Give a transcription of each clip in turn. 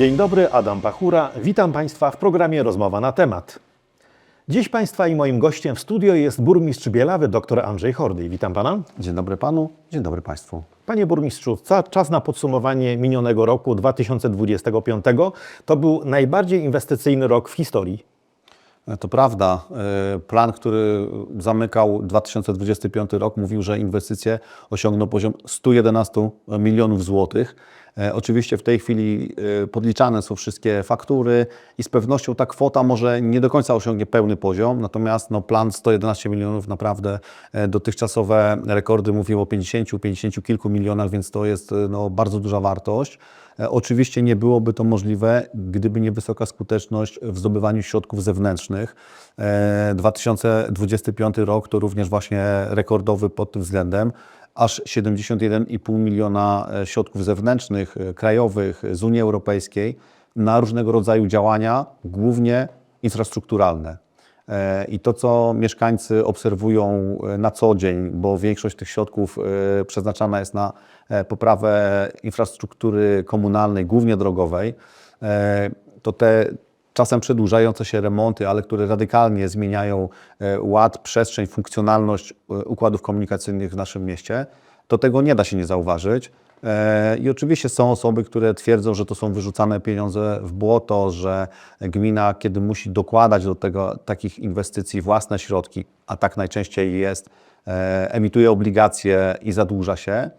Dzień dobry, Adam Bachura. Witam Państwa w programie Rozmowa na temat. Dziś Państwa i moim gościem w studio jest burmistrz Bielawy, dr Andrzej Hordy. Witam Pana. Dzień dobry panu, dzień dobry państwu. Panie burmistrzu, czas na podsumowanie minionego roku 2025 to był najbardziej inwestycyjny rok w historii. E, To prawda, e, plan, który zamykał 2025 rok, mówił, że inwestycje osiągną poziom 111 milionów złotych. E, Oczywiście w tej chwili e, podliczane są wszystkie faktury i z pewnością ta kwota może nie do końca osiągnie pełny poziom, natomiast no, plan 111 milionów naprawdę e, dotychczasowe rekordy mówią o 50, 50 kilku milionach, więc to jest no, bardzo duża wartość. Oczywiście nie byłoby to możliwe, gdyby nie wysoka skuteczność w zdobywaniu środków zewnętrznych. E, 2025 rok to również właśnie rekordowy pod tym względem. Aż 71,5 miliona e, środków zewnętrznych, e, krajowych z Unii Europejskiej na różnego rodzaju działania, głównie infrastrukturalne. E, I to, co mieszkańcy obserwują e, na co dzień, bo większość tych środków e, przeznaczana jest na e, poprawę infrastruktury komunalnej, głównie drogowej, e, to te czasem przedłużające się remonty, ale które radykalnie zmieniają e, ład, przestrzeń, funkcjonalność e, układów komunikacyjnych w naszym mieście, to tego nie da się nie zauważyć. E, I oczywiście są osoby, które twierdzą, że to są wyrzucane pieniądze w błoto, że gmina, kiedy musi dokładać do tego takich inwestycji własne środki, a tak najczęściej jest, emituje obligacje i zadłuża się,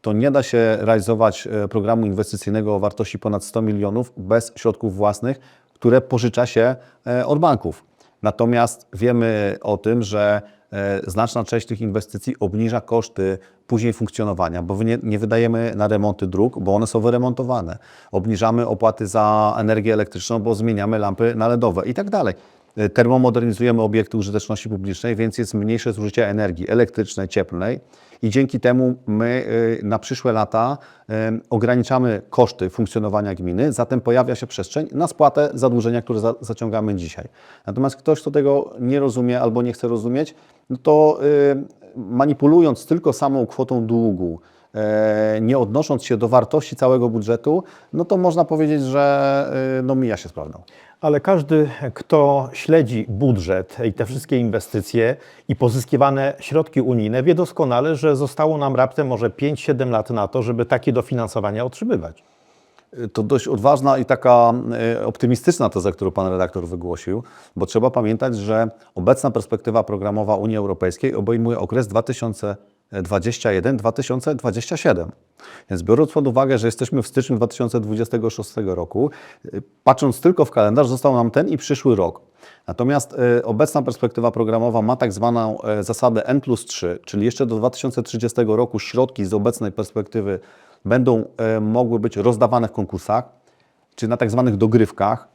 to nie da się realizować programu inwestycyjnego o wartości ponad 100 milionów bez środków własnych, które pożycza się e, od banków. Natomiast wiemy o tym, że e, znaczna część tych inwestycji obniża koszty później funkcjonowania, bo nie, nie wydajemy na remonty dróg, bo one są wyremontowane. Obniżamy opłaty za energię elektryczną, bo zmieniamy lampy na LEDowe i tak dalej. Termomodernizujemy obiekty użyteczności publicznej, więc jest mniejsze zużycie energii elektrycznej, cieplnej i dzięki temu my y, na przyszłe lata y, ograniczamy koszty funkcjonowania gminy, zatem pojawia się przestrzeń na spłatę zadłużenia, które za, zaciągamy dzisiaj. Natomiast ktoś, kto tego nie rozumie albo nie chce rozumieć, no to y, manipulując tylko samą kwotą długu, nie odnosząc się do wartości całego budżetu, no to można powiedzieć, że no, mija się z prawdą. Ale każdy, kto śledzi budżet i te wszystkie inwestycje i pozyskiwane środki unijne, wie doskonale, że zostało nam raptem może 5-7 lat na to, żeby takie dofinansowania otrzymywać. To dość odważna i taka e, optymistyczna teza, którą pan redaktor wygłosił, bo trzeba pamiętać, że obecna perspektywa programowa Unii Europejskiej obejmuje okres 2021-2027. Więc biorąc pod uwagę, że jesteśmy w styczniu 2026 roku, e, patrząc tylko w kalendarz, został nam ten i przyszły rok. Natomiast e, obecna perspektywa programowa ma tak zwaną e, zasadę N plus 3, czyli jeszcze do 2030 roku środki z obecnej perspektywy będą e, mogły być rozdawane w konkursach, czy na tak zwanych dogrywkach.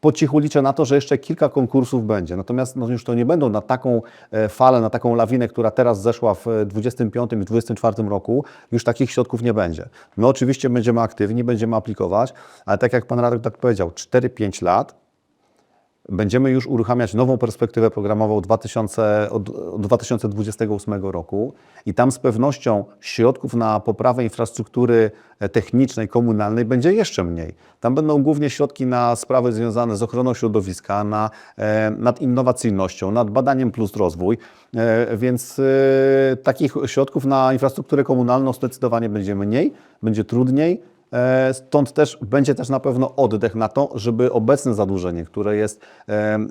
Po cichu liczę na to, że jeszcze kilka konkursów będzie. Natomiast no już to nie będą na taką e, falę, na taką lawinę, która teraz zeszła w 2025 i 2024 roku, już takich środków nie będzie. My oczywiście będziemy aktywni, będziemy aplikować, ale tak jak Pan Radek tak powiedział, 4-5 lat Będziemy już uruchamiać nową perspektywę programową 2000, od, od 2028 roku i tam z pewnością środków na poprawę infrastruktury e, technicznej, komunalnej będzie jeszcze mniej. Tam będą głównie środki na sprawy związane z ochroną środowiska, na, e, nad innowacyjnością, nad badaniem plus rozwój, e, więc takich środków na infrastrukturę komunalną zdecydowanie będzie mniej, będzie trudniej. E, Stąd też będzie też na pewno oddech na to, żeby obecne zadłużenie, które jest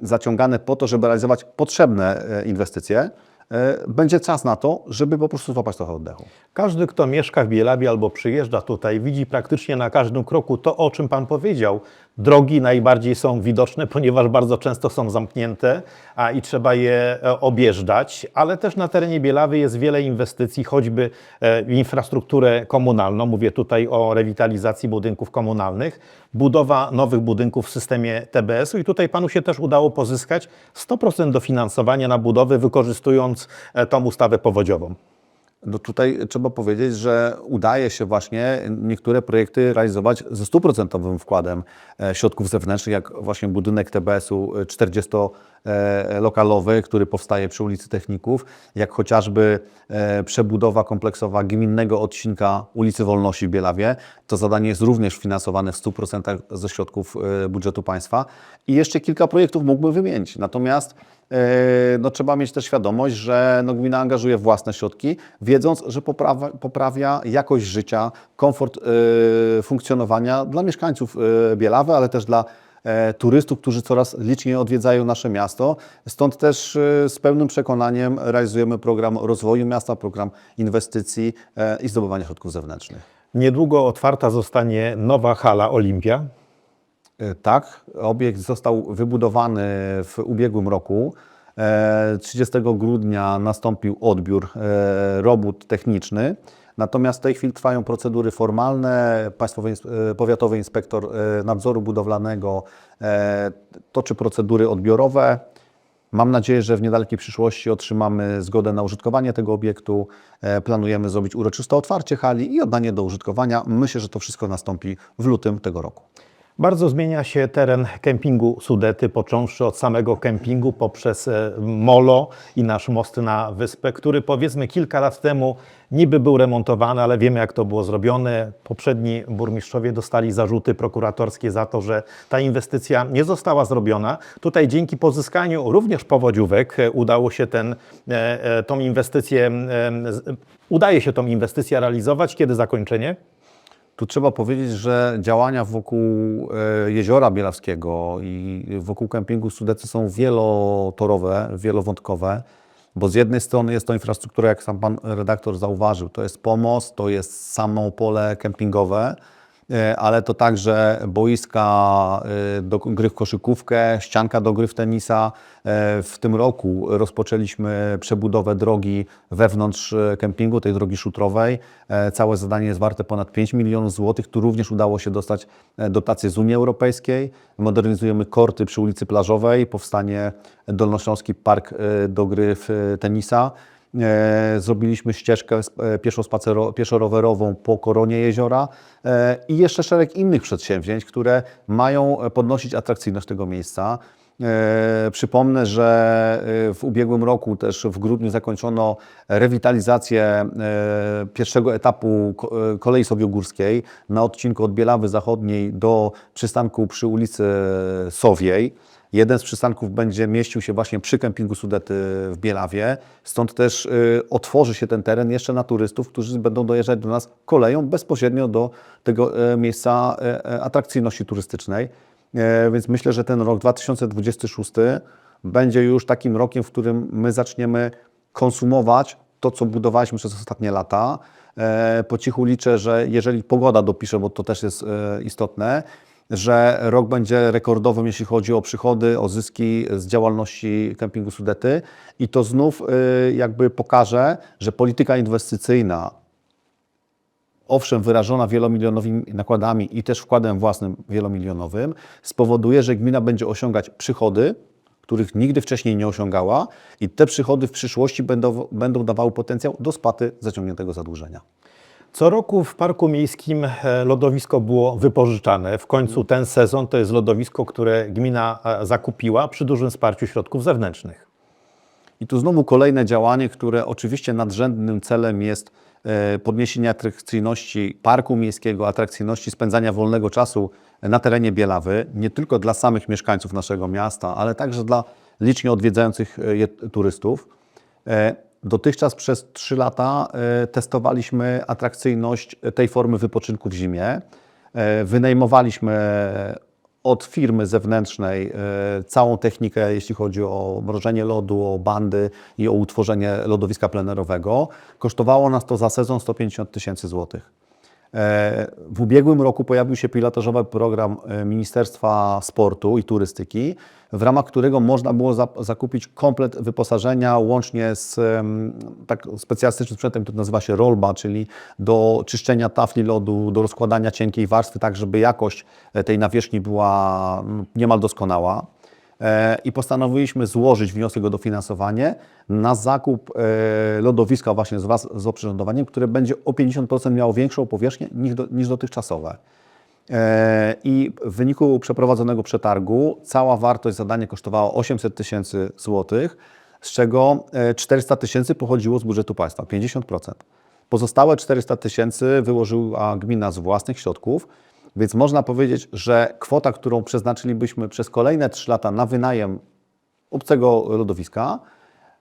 zaciągane po to, żeby realizować potrzebne e, inwestycje, e, będzie czas na to, żeby po prostu złapać trochę oddechu. Każdy, kto mieszka w Bielawie albo przyjeżdża tutaj, widzi praktycznie na każdym kroku to, o czym Pan powiedział. Drogi najbardziej są widoczne, ponieważ bardzo często są zamknięte a i trzeba je e, objeżdżać, ale też na terenie Bielawy jest wiele inwestycji, choćby e, w infrastrukturę komunalną. Mówię tutaj o rewitalizacji budynków komunalnych, budowa nowych budynków w systemie TBS-u i tutaj Panu się też udało pozyskać 100% dofinansowania na budowę, wykorzystując e, tą ustawę powodziową. No tutaj trzeba powiedzieć, że udaje się właśnie niektóre projekty realizować ze stuprocentowym wkładem e, środków zewnętrznych, jak właśnie budynek TBS-u 40 e, lokalowy, który powstaje przy ulicy Techników, jak chociażby e, przebudowa kompleksowa gminnego odcinka ulicy Wolności w Bielawie. To zadanie jest również finansowane w 100% ze środków e, budżetu państwa. I jeszcze kilka projektów mógłbym wymienić. Natomiast e, no, trzeba mieć też świadomość, że no, gmina angażuje własne środki, wiedząc, że poprawia, poprawia jakość życia, komfort e, funkcjonowania dla mieszkańców e, Bielawy, ale też dla e, turystów, którzy coraz liczniej odwiedzają nasze miasto. Stąd też e, z pełnym przekonaniem realizujemy program rozwoju miasta, program inwestycji e, i zdobywania środków zewnętrznych. Niedługo otwarta zostanie nowa hala Olimpia. E, Tak, obiekt został wybudowany w ubiegłym roku. E, 30 grudnia nastąpił odbiór e, robót techniczny. Natomiast w tej chwili trwają procedury formalne. Państwowy e, Powiatowy Inspektor e, Nadzoru Budowlanego e, toczy procedury odbiorowe. Mam nadzieję, że w niedalekiej przyszłości otrzymamy zgodę na użytkowanie tego obiektu. Planujemy zrobić uroczyste otwarcie hali i oddanie do użytkowania. Myślę, że to wszystko nastąpi w lutym tego roku. Bardzo zmienia się teren kempingu Sudety, począwszy od samego kempingu poprzez e, molo i nasz most na wyspę, który powiedzmy kilka lat temu niby był remontowany, ale wiemy jak to było zrobione. Poprzedni burmistrzowie dostali zarzuty prokuratorskie za to, że ta inwestycja nie została zrobiona. Tutaj dzięki pozyskaniu również powodziówek e, udało się ten, e, tą inwestycję, udaje się tą inwestycję realizować. Kiedy zakończenie? Tu trzeba powiedzieć, że działania wokół e, Jeziora Bielawskiego i wokół kempingu Sudety są wielotorowe, wielowątkowe, bo z jednej strony jest to infrastruktura, jak sam pan redaktor zauważył, to jest pomost, to jest samo pole kempingowe, ale to także boiska e, do gry w koszykówkę, ścianka do gry w tenisa. E, W tym roku rozpoczęliśmy przebudowę drogi wewnątrz e, kempingu, tej drogi szutrowej. E, Całe zadanie jest warte ponad 5 milionów złotych. Tu również udało się dostać e, dotacje z Unii Europejskiej. Modernizujemy korty przy ulicy Plażowej. Powstanie Dolnośląski Park e, do gry w e, tenisa. E, Zrobiliśmy ścieżkę e, pieszo-rowerową po koronie jeziora e, i jeszcze szereg innych przedsięwzięć, które mają podnosić atrakcyjność tego miejsca. Przypomnę, że w ubiegłym roku też w grudniu zakończono rewitalizację pierwszego etapu ko- kolei sowiogórskiej na odcinku od Bielawy Zachodniej do przystanku przy ulicy Sowiej. Jeden z przystanków będzie mieścił się właśnie przy kempingu Sudety w Bielawie, stąd też y, otworzy się ten teren jeszcze na turystów, którzy będą dojeżdżać do nas koleją bezpośrednio do tego e, miejsca e, e, atrakcyjności turystycznej. Więc myślę, że ten rok 2026 będzie już takim rokiem, w którym my zaczniemy konsumować to, co budowaliśmy przez ostatnie lata. Po cichu liczę, że jeżeli pogoda dopisze, bo to też jest istotne, że rok będzie rekordowym, jeśli chodzi o przychody, o zyski z działalności kempingu Sudety i to znów y, jakby pokaże, że polityka inwestycyjna, owszem wyrażona wielomilionowymi nakładami i też wkładem własnym wielomilionowym, spowoduje, że gmina będzie osiągać przychody, których nigdy wcześniej nie osiągała i te przychody w przyszłości będą, będą dawały potencjał do spłaty zaciągniętego zadłużenia. Co roku w Parku Miejskim e, lodowisko było wypożyczane. W końcu ten sezon to jest lodowisko, które gmina e, zakupiła przy dużym wsparciu środków zewnętrznych. I tu znowu kolejne działanie, które oczywiście nadrzędnym celem jest e, podniesienie atrakcyjności parku miejskiego, atrakcyjności spędzania wolnego czasu na terenie Bielawy, nie tylko dla samych mieszkańców naszego miasta, ale także dla licznie odwiedzających je turystów. Dotychczas przez 3 lata e, testowaliśmy atrakcyjność tej formy wypoczynku w zimie. E, Wynajmowaliśmy od firmy zewnętrznej e, całą technikę, jeśli chodzi o mrożenie lodu, o bandy i o utworzenie lodowiska plenerowego. Kosztowało nas to za sezon 150 tysięcy złotych. E, W ubiegłym roku pojawił się pilotażowy program e, Ministerstwa Sportu i Turystyki, w ramach którego można było za- zakupić komplet wyposażenia łącznie z tak specjalistycznym sprzętem, który nazywa się rollba, czyli do czyszczenia tafli lodu, do rozkładania cienkiej warstwy, tak żeby jakość e, tej nawierzchni była niemal doskonała. E, i postanowiliśmy złożyć wniosek o dofinansowanie na zakup e, lodowiska właśnie z, was- z oprzyrządowaniem, które będzie o 50% miało większą powierzchnię niż, do, niż dotychczasowe. E, I w wyniku przeprowadzonego przetargu cała wartość zadania kosztowała 800 tysięcy złotych, z czego e, 400 tysięcy pochodziło z budżetu państwa, 50%. Pozostałe 400 tysięcy wyłożyła gmina z własnych środków, więc można powiedzieć, że kwota, którą przeznaczylibyśmy przez kolejne 3 lata na wynajem obcego lodowiska,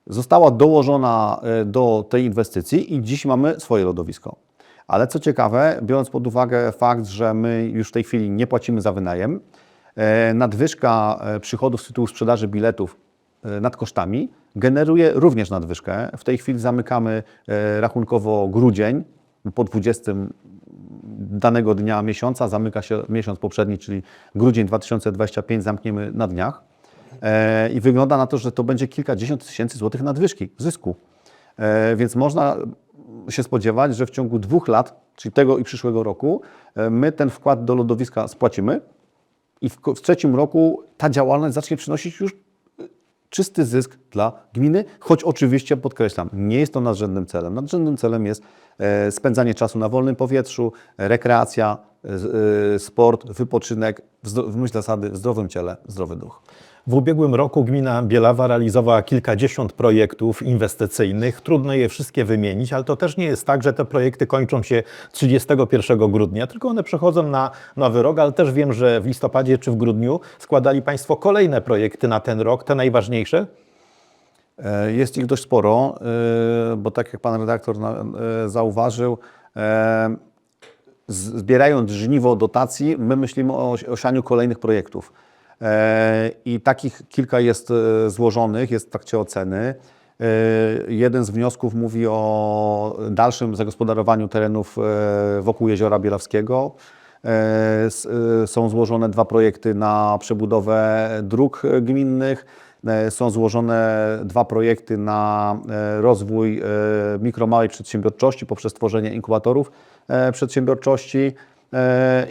została dołożona e, do tej inwestycji i dziś mamy swoje lodowisko. Ale co ciekawe, biorąc pod uwagę fakt, że my już w tej chwili nie płacimy za wynajem, e, nadwyżka e, przychodów z tytułu sprzedaży biletów nad kosztami generuje również nadwyżkę. W tej chwili zamykamy rachunkowo grudzień po 20 danego dnia miesiąca, zamyka się miesiąc poprzedni, czyli grudzień 2025 zamkniemy na dniach. E, I wygląda na to, że to będzie kilkadziesiąt tysięcy złotych nadwyżki, zysku. E, Więc można się spodziewać, że w ciągu dwóch lat, czyli tego i przyszłego roku, e, my ten wkład do lodowiska spłacimy i w, trzecim roku ta działalność zacznie przynosić już czysty zysk dla gminy, choć oczywiście podkreślam, nie jest to nadrzędnym celem. Nadrzędnym celem jest e, spędzanie czasu na wolnym powietrzu, rekreacja, e, e, sport, wypoczynek, w myśl zasady w zdrowym ciele, zdrowy duch. W ubiegłym roku gmina Bielawa realizowała kilkadziesiąt projektów inwestycyjnych. Trudno je wszystkie wymienić, ale to też nie jest tak, że te projekty kończą się 31 grudnia, tylko one przechodzą na nowy rok, ale też wiem, że w listopadzie czy w grudniu składali Państwo kolejne projekty na ten rok, te najważniejsze. E, Jest ich dość sporo, e, bo tak jak pan redaktor e, zauważył, zbierając żniwo dotacji, my myślimy o osi- osianiu kolejnych projektów. E, I takich kilka jest e, złożonych, jest w trakcie oceny. E, Jeden z wniosków mówi o dalszym zagospodarowaniu terenów wokół Jeziora Bielawskiego. Są złożone dwa projekty na przebudowę dróg gminnych. Są złożone dwa projekty na rozwój e, mikro, małej przedsiębiorczości poprzez tworzenie inkubatorów przedsiębiorczości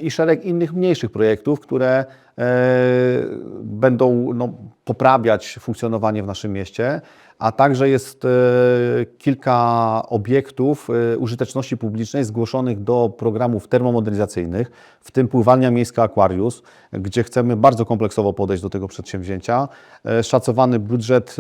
i szereg innych mniejszych projektów, które będą no, poprawiać funkcjonowanie w naszym mieście, a także jest e, kilka obiektów e, użyteczności publicznej zgłoszonych do programów termomodernizacyjnych, w tym pływalnia miejska Aquarius, gdzie chcemy bardzo kompleksowo podejść do tego przedsięwzięcia. E, Szacowany budżet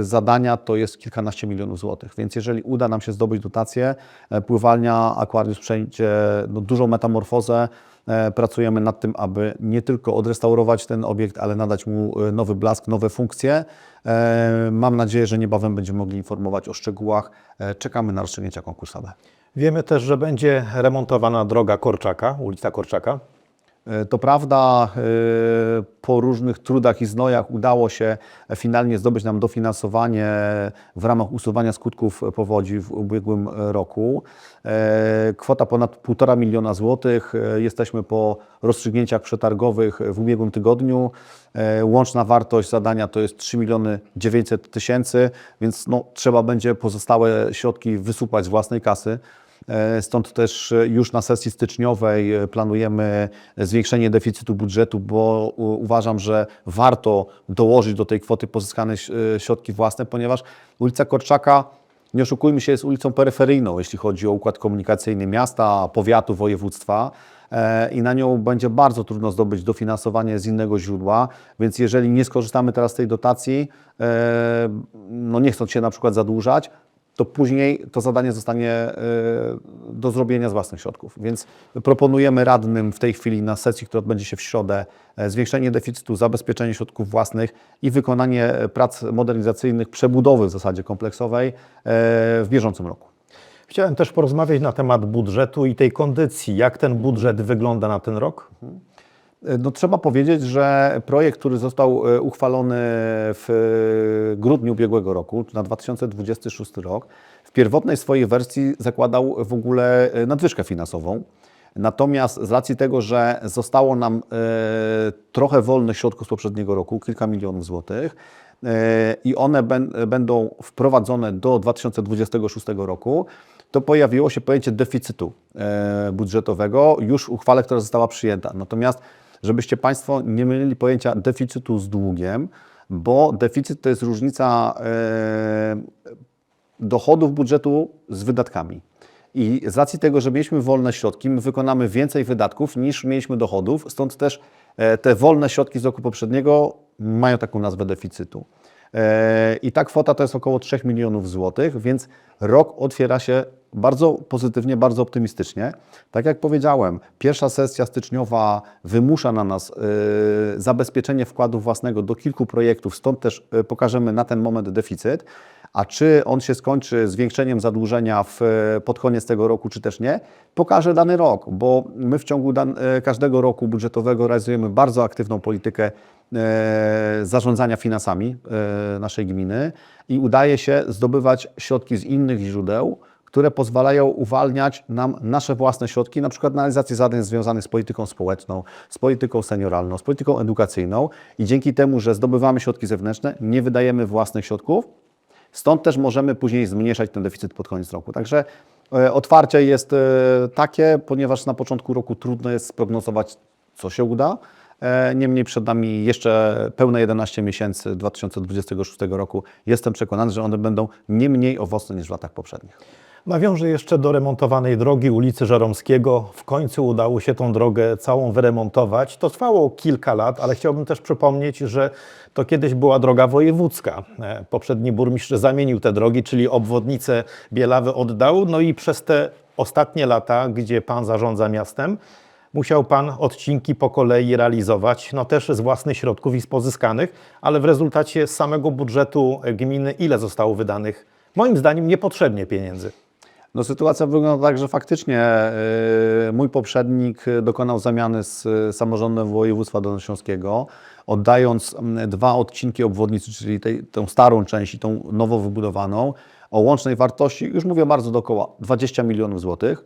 e, zadania to jest kilkanaście milionów złotych, więc jeżeli uda nam się zdobyć dotację, e, pływalnia Aquarius przejdzie no, dużą metamorfozę. E, Pracujemy nad tym, aby nie tylko odrestaurować ten obiekt, ale nadać mu e, nowy blask, nowe funkcje. E, Mam nadzieję, że niebawem będziemy mogli informować o szczegółach. Czekamy na rozstrzygnięcia konkursowe. Wiemy też, że będzie remontowana droga Korczaka, ulica Korczaka. E, To prawda, e, po różnych trudach i znojach udało się finalnie zdobyć nam dofinansowanie w ramach usuwania skutków powodzi w ubiegłym roku. E, Kwota ponad 1,5 miliona złotych. Jesteśmy po rozstrzygnięciach przetargowych w ubiegłym tygodniu. Łączna wartość zadania to jest 3 miliony 900 tysięcy, więc no, trzeba będzie pozostałe środki wysupłać z własnej kasy. E, Stąd też e, już na sesji styczniowej e, planujemy zwiększenie deficytu budżetu, bo uważam, że warto dołożyć do tej kwoty pozyskane środki własne, ponieważ ulica Korczaka, nie oszukujmy się, jest ulicą peryferyjną, jeśli chodzi o układ komunikacyjny miasta, powiatu, województwa. I na nią będzie bardzo trudno zdobyć dofinansowanie z innego źródła, więc jeżeli nie skorzystamy teraz z tej dotacji, no nie chcąc się na przykład zadłużać, to później to zadanie zostanie e, do zrobienia z własnych środków. Więc proponujemy radnym w tej chwili na sesji, która odbędzie się w środę, e, zwiększenie deficytu, zabezpieczenie środków własnych i wykonanie prac modernizacyjnych, przebudowy w zasadzie kompleksowej e, w bieżącym roku. Chciałem też porozmawiać na temat budżetu i tej kondycji. Jak ten budżet wygląda na ten rok? No, trzeba powiedzieć, że projekt, który został e, uchwalony w e, grudniu ubiegłego roku, na 2026 rok, w pierwotnej swojej wersji zakładał w ogóle e, nadwyżkę finansową. Natomiast z racji tego, że zostało nam trochę wolnych środków z poprzedniego roku, kilka milionów złotych, i one będą wprowadzone do 2026 roku, to pojawiło się pojęcie deficytu budżetowego już w uchwale, która została przyjęta. Natomiast, żebyście Państwo nie mylili pojęcia deficytu z długiem, bo deficyt to jest różnica e, dochodów budżetu z wydatkami. I z racji tego, że mieliśmy wolne środki, my wykonamy więcej wydatków niż mieliśmy dochodów, stąd też e, te wolne środki z roku poprzedniego mają taką nazwę deficytu. E, I ta kwota to jest około 3 milionów złotych, więc rok otwiera się bardzo pozytywnie, bardzo optymistycznie. Tak jak powiedziałem, pierwsza sesja styczniowa wymusza na nas e, zabezpieczenie wkładu własnego do kilku projektów, stąd też e, pokażemy na ten moment deficyt. A czy on się skończy zwiększeniem zadłużenia w, pod koniec tego roku, czy też nie, pokaże dany rok, bo my w ciągu dan, każdego roku budżetowego realizujemy bardzo aktywną politykę e, zarządzania finansami e, naszej gminy i udaje się zdobywać środki z innych źródeł, które pozwalają uwalniać nam nasze własne środki, na przykład na realizację zadań związanych z polityką społeczną, z polityką senioralną, z polityką edukacyjną i dzięki temu, że zdobywamy środki zewnętrzne, nie wydajemy własnych środków, Stąd też możemy później zmniejszać ten deficyt pod koniec roku. Także e, otwarcie jest e, takie, ponieważ na początku roku trudno jest sprognozować, co się uda. E, Niemniej przed nami jeszcze pełne 11 miesięcy 2026 roku. Jestem przekonany, że one będą nie mniej owocne niż w latach poprzednich. Nawiążę jeszcze do remontowanej drogi ulicy Żeromskiego. W końcu udało się tą drogę całą wyremontować. To trwało kilka lat, ale chciałbym też przypomnieć, że to kiedyś była droga wojewódzka. E, Poprzedni burmistrz zamienił te drogi, czyli obwodnicę Bielawy oddał. No i przez te ostatnie lata, gdzie pan zarządza miastem, musiał pan odcinki po kolei realizować, no też z własnych środków i z pozyskanych, ale w rezultacie z samego budżetu gminy ile zostało wydanych? Moim zdaniem niepotrzebnie pieniędzy. No, sytuacja wygląda tak, że faktycznie yy, mój poprzednik dokonał zamiany z y, samorządem województwa dolnośląskiego, oddając dwa odcinki obwodnicy, czyli tej, tą starą część i tą nowo wybudowaną, o łącznej wartości, już mówię bardzo dookoła, 20 milionów złotych,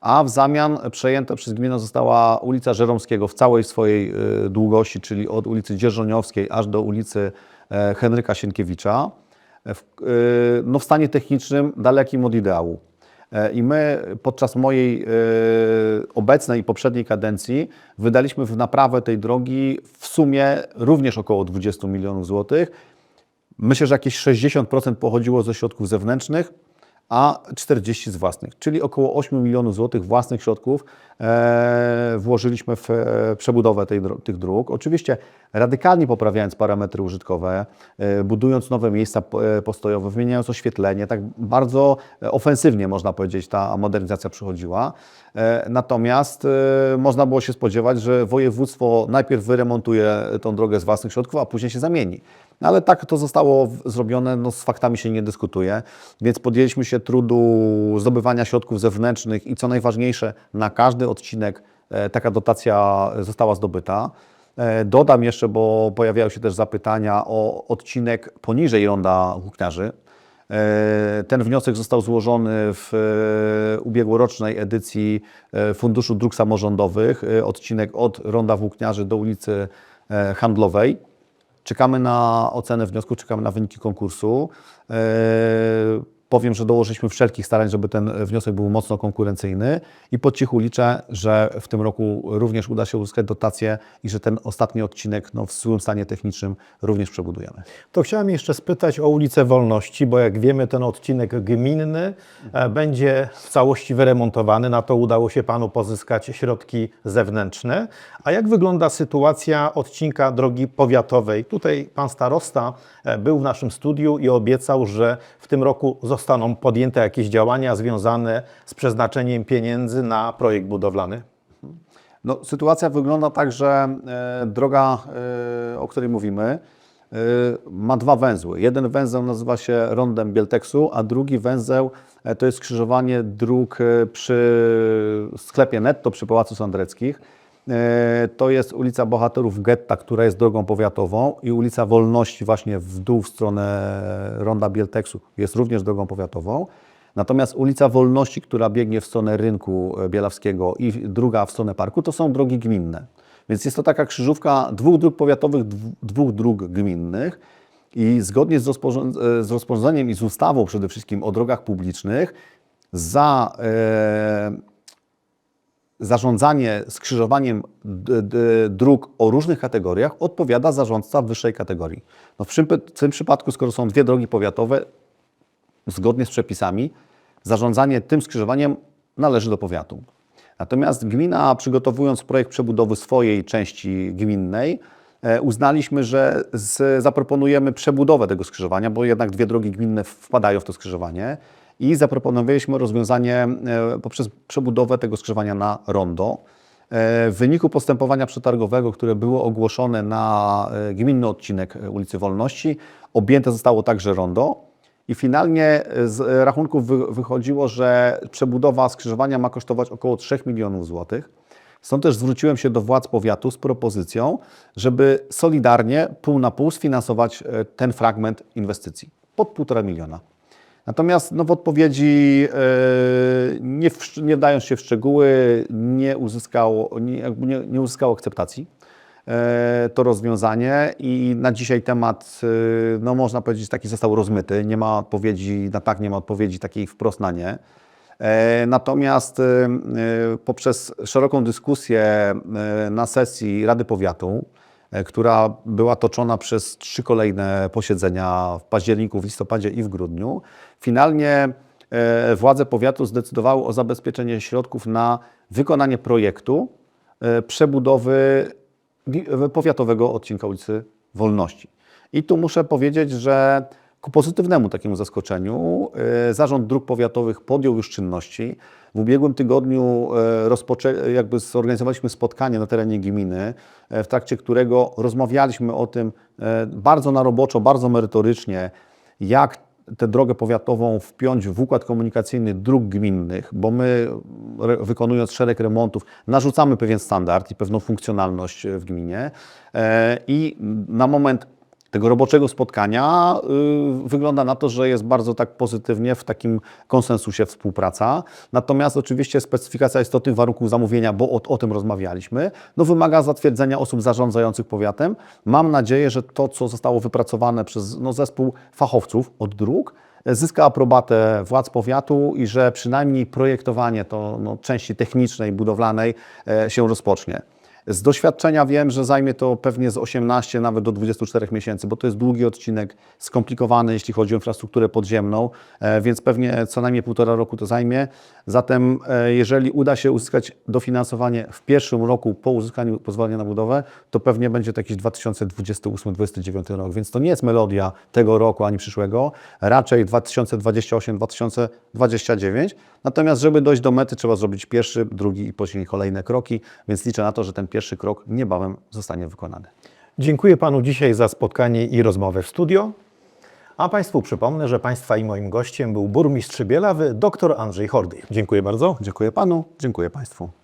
a w zamian przejęta przez gminę została ulica Żeromskiego w całej swojej y, długości, czyli od ulicy Dzierżoniowskiej aż do ulicy e, Henryka Sienkiewicza, w, y, no w stanie technicznym dalekim od ideału. E, I my podczas mojej e, obecnej i poprzedniej kadencji wydaliśmy w naprawę tej drogi w sumie również około 20 milionów złotych. Myślę, że jakieś 60% pochodziło ze środków zewnętrznych, a 40 z własnych, czyli około 8 milionów złotych własnych środków e, włożyliśmy w e, przebudowę tej, tych dróg. Oczywiście radykalnie poprawiając parametry użytkowe, e, budując nowe miejsca e, postojowe, wymieniając oświetlenie, tak bardzo e, ofensywnie można powiedzieć ta modernizacja przychodziła. E, Natomiast e, można było się spodziewać, że województwo najpierw wyremontuje tą drogę z własnych środków, a później się zamieni. No ale tak to zostało zrobione, no z faktami się nie dyskutuje, więc podjęliśmy się trudu zdobywania środków zewnętrznych i co najważniejsze, na każdy odcinek e, taka dotacja została zdobyta. E, Dodam jeszcze, bo pojawiały się też zapytania o odcinek poniżej ronda Hukniarzy. E, Ten wniosek został złożony w ubiegłorocznej edycji Funduszu Dróg Samorządowych, odcinek od ronda Włókniarzy do ulicy Handlowej. Czekamy na ocenę wniosku, czekamy na wyniki konkursu. Powiem, że dołożyliśmy wszelkich starań, żeby ten wniosek był mocno konkurencyjny i po cichu liczę, że w tym roku również uda się uzyskać dotację i że ten ostatni odcinek no, w złym stanie technicznym również przebudujemy. To chciałem jeszcze spytać o ulicę Wolności, bo jak wiemy, ten odcinek gminny e, będzie w całości wyremontowany. Na to udało się panu pozyskać środki zewnętrzne. A jak wygląda sytuacja odcinka drogi powiatowej? Tutaj pan starosta e, był w naszym studiu i obiecał, że w tym roku zostaną podjęte jakieś działania związane z przeznaczeniem pieniędzy na projekt budowlany. No, sytuacja wygląda tak, że e, droga, e, o której mówimy, e, ma dwa węzły. Jeden węzeł nazywa się rondem Bielteksu, a drugi węzeł to jest skrzyżowanie dróg przy sklepie Netto, przy Pałacu Sandreckich. E, To jest ulica Bohaterów Getta, która jest drogą powiatową i ulica Wolności właśnie w dół w stronę ronda Bielteksu jest również drogą powiatową. Natomiast ulica Wolności, która biegnie w stronę rynku e, bielawskiego i druga w stronę parku, to są drogi gminne. Więc jest to taka krzyżówka dwóch dróg powiatowych, dw- dwóch dróg gminnych. I zgodnie e, z rozporządzeniem i z ustawą przede wszystkim o drogach publicznych, za zarządzanie skrzyżowaniem dróg o różnych kategoriach odpowiada zarządca wyższej kategorii. No w, czym, w tym przypadku, skoro są dwie drogi powiatowe, zgodnie z przepisami, zarządzanie tym skrzyżowaniem należy do powiatu. Natomiast gmina, przygotowując projekt przebudowy swojej części gminnej, e, uznaliśmy, że zaproponujemy przebudowę tego skrzyżowania, bo jednak dwie drogi gminne wpadają w to skrzyżowanie i zaproponowaliśmy rozwiązanie e, poprzez przebudowę tego skrzyżowania na rondo. E, W wyniku postępowania przetargowego, które było ogłoszone na e, gminny odcinek ulicy Wolności, objęte zostało także rondo. I finalnie z rachunków wy, wychodziło, że przebudowa skrzyżowania ma kosztować około 3 milionów złotych. Stąd też zwróciłem się do władz powiatu z propozycją, żeby solidarnie, pół na pół sfinansować ten fragment inwestycji pod 1,5 miliona. Natomiast no, w odpowiedzi, e, nie, w, nie wdając się w szczegóły, nie uzyskało, nie, nie, nie uzyskało akceptacji e, to rozwiązanie i na dzisiaj temat, e, no można powiedzieć, taki został rozmyty. Nie ma odpowiedzi na tak, nie ma odpowiedzi takiej wprost na nie. Natomiast poprzez szeroką dyskusję na sesji Rady Powiatu, która była toczona przez trzy kolejne posiedzenia w październiku, w listopadzie i w grudniu, finalnie e, władze powiatu zdecydowały o zabezpieczenie środków na wykonanie projektu e, przebudowy powiatowego odcinka ulicy Wolności. I tu muszę powiedzieć, że ku pozytywnemu takiemu zaskoczeniu e, Zarząd Dróg Powiatowych podjął już czynności. W ubiegłym tygodniu e, rozpoczę, jakby zorganizowaliśmy spotkanie na terenie gminy, e, w trakcie którego rozmawialiśmy o tym bardzo na roboczo, bardzo merytorycznie, jak tę drogę powiatową wpiąć w układ komunikacyjny dróg gminnych, bo my wykonując szereg remontów narzucamy pewien standard i pewną funkcjonalność w gminie i na moment tego roboczego spotkania y, wygląda na to, że jest bardzo tak pozytywnie w takim konsensusie współpraca. Natomiast oczywiście specyfikacja istotnych warunków zamówienia, bo o, o tym rozmawialiśmy, no wymaga zatwierdzenia osób zarządzających powiatem. Mam nadzieję, że to, co zostało wypracowane przez no, zespół fachowców od dróg, zyska aprobatę władz powiatu i że przynajmniej projektowanie to no, części technicznej, budowlanej e, się rozpocznie. Z doświadczenia wiem, że zajmie to pewnie z 18 nawet do 24 miesięcy, bo to jest długi odcinek, skomplikowany, jeśli chodzi o infrastrukturę podziemną, e, więc pewnie co najmniej półtora roku to zajmie. Zatem, e, jeżeli uda się uzyskać dofinansowanie w pierwszym roku po uzyskaniu pozwolenia na budowę, to pewnie będzie to jakiś 2028-2029 rok, więc to nie jest melodia tego roku ani przyszłego, raczej 2028-2029. Natomiast, żeby dojść do mety, trzeba zrobić pierwszy, drugi i później kolejne kroki, więc liczę na to, że ten pierwszy krok niebawem zostanie wykonany. Dziękuję Panu dzisiaj za spotkanie i rozmowę w studio. A Państwu przypomnę, że Państwa i moim gościem był burmistrz Bielawy, dr Andrzej Hordy. Dziękuję bardzo. Dziękuję Panu, dziękuję Państwu.